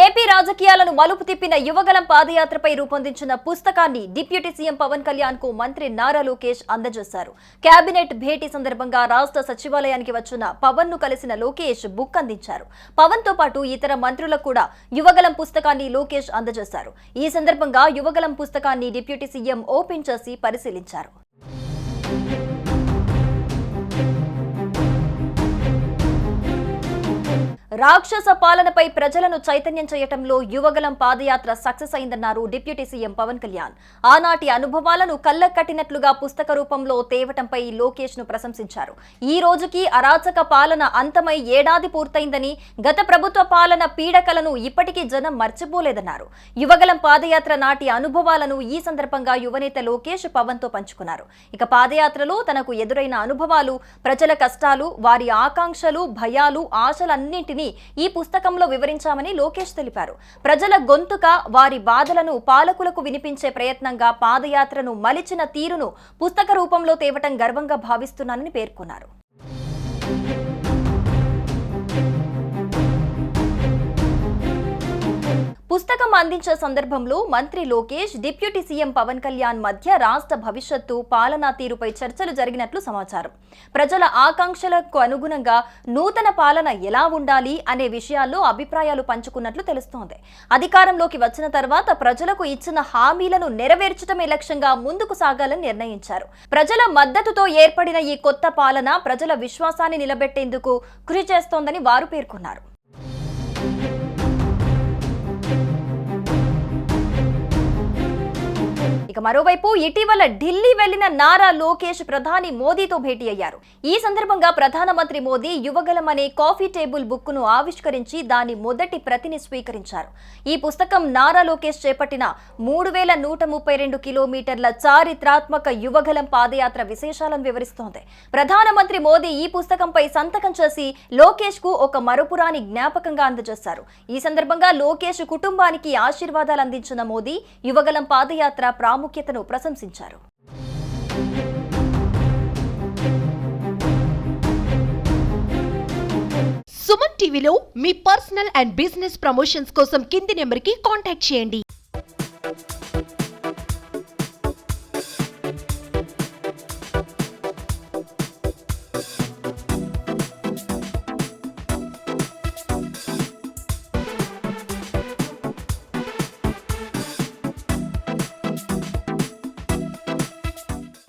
AP రాజకీయాలను మలుపు తిప్పిన యువగలం పాదయాత్రపై రూపొందించిన పుస్తకాన్ని డిప్యూటీ సీఎం పవన్ కళ్యాణ్కు మంత్రి నారా లోకేష్ అందజేశారు. కేబినెట్ భేటీ సందర్భంగా రాష్ట్ర సచివాలయానికి వచ్చిన పవన్ను కలిసిన లోకేష్ బుక్ అందించారు. పవన్తో పాటు ఇతర మంత్రులకు కూడా యువగలం పుస్తకాన్ని లోకేష్ అందజేశారు. ఈ సందర్భంగా యువగలం పుస్తకాన్ని డిప్యూటీ సీఎం ఓపెన్ చేసి పరిశీలించారు. రాక్షస పాలనపై ప్రజలను చైతన్యం చేయటంలో యువగలం పాదయాత్ర సక్సెస్ అయిందన్నారు డిప్యూటీ సీఎం పవన్ కళ్యాణ్. ఆనాటి అనుభవాలను కళ్ళకట్టినట్లుగా పుస్తక రూపంలో తేవటంపై లోకేష్ను ప్రశంసించారు. ఈ రోజుకి అరాచక పాలన అంతమై ఏడాది పూర్తయిందని గత ప్రభుత్వ పాలన పీడకలను ఇప్పటికీ జనం మర్చిపోలేదన్నారు. యువగలం పాదయాత్ర నాటి అనుభవాలను ఈ సందర్భంగా యువనేత లోకేష్ పవన్తో పంచుకున్నారు. ఇక పాదయాత్రలో తనకు ఎదురైన అనుభవాలు ప్రజల కష్టాలు వారి ఆకాంక్షలు భయాలు ఆశలన్నింటినీ ఈ పుస్తకంలో వివరించామని లోకేష్ తెలిపారు. ప్రజల గొంతుక వారి బాధలను పాలకులకు వినిపించే ప్రయత్నంగా పాదయాత్రను మలిచిన తీరును పుస్తక రూపంలో తేవటం గర్వంగా భావిస్తున్నానని పేర్కొన్నారు. పుస్తకం అందించే సందర్భంలో మంత్రి లోకేష్ డిప్యూటీ సీఎం పవన్ కళ్యాణ్ మధ్య రాష్ట్ర భవిష్యత్తు పాలనా తీరుపై చర్చలు జరిగినట్లు సమాచారం. ప్రజల ఆకాంక్షలకు అనుగుణంగా నూతన పాలన ఎలా ఉండాలి అనే విషయాల్లో అభిప్రాయాలు పంచుకున్నట్లు తెలుస్తోంది. అధికారంలోకి వచ్చిన తర్వాత ప్రజలకు ఇచ్చిన హామీలను నెరవేర్చడమే లక్ష్యంగా ముందుకు సాగాలని నిర్ణయించారు. ప్రజల మద్దతుతో ఏర్పడిన ఈ కొత్త పాలన ప్రజల విశ్వాసాన్ని నిలబెట్టేందుకు కృషి చేస్తోందని వారు పేర్కొన్నారు. ఇక మరోవైపు ఇటీవల ఢిల్లీ వెళ్ళిన నారా లోకేష్ ప్రధాని మోదీతో భేటీ అయ్యారు. ఈ సందర్భంగా ప్రధానమంత్రి మోదీ యువగలం అనే కాఫీ టేబుల్ బుక్ను ఆవిష్కరించి దాని మొదటి ప్రతిని స్వీకరించారు. ఈ పుస్తకం నారా లోకేష్ చేపట్టిన మూడు వేల నూట ముప్పై రెండు కిలోమీటర్ల చారిత్రాత్మక యువగలం పాదయాత్ర విశేషాలను వివరిస్తోంది. ప్రధానమంత్రి మోదీ ఈ పుస్తకంపై సంతకం చేసి లోకేష్కు ఒక మరుపురాని జ్ఞాపకంగా అందజేశారు. ఈ సందర్భంగా లోకేష్ కుటుంబానికి ఆశీర్వాదాలు అందించిన మోదీ యువగలం పాదయాత్ర ప్రాముఖ్యతను ప్రశంసించారు. సుమన్ టీవీలో మీ పర్సనల్ అండ్ బిజినెస్ ప్రమోషన్స్ కోసం కింది నెంబర్కి కాంటాక్ట్ చేయండి.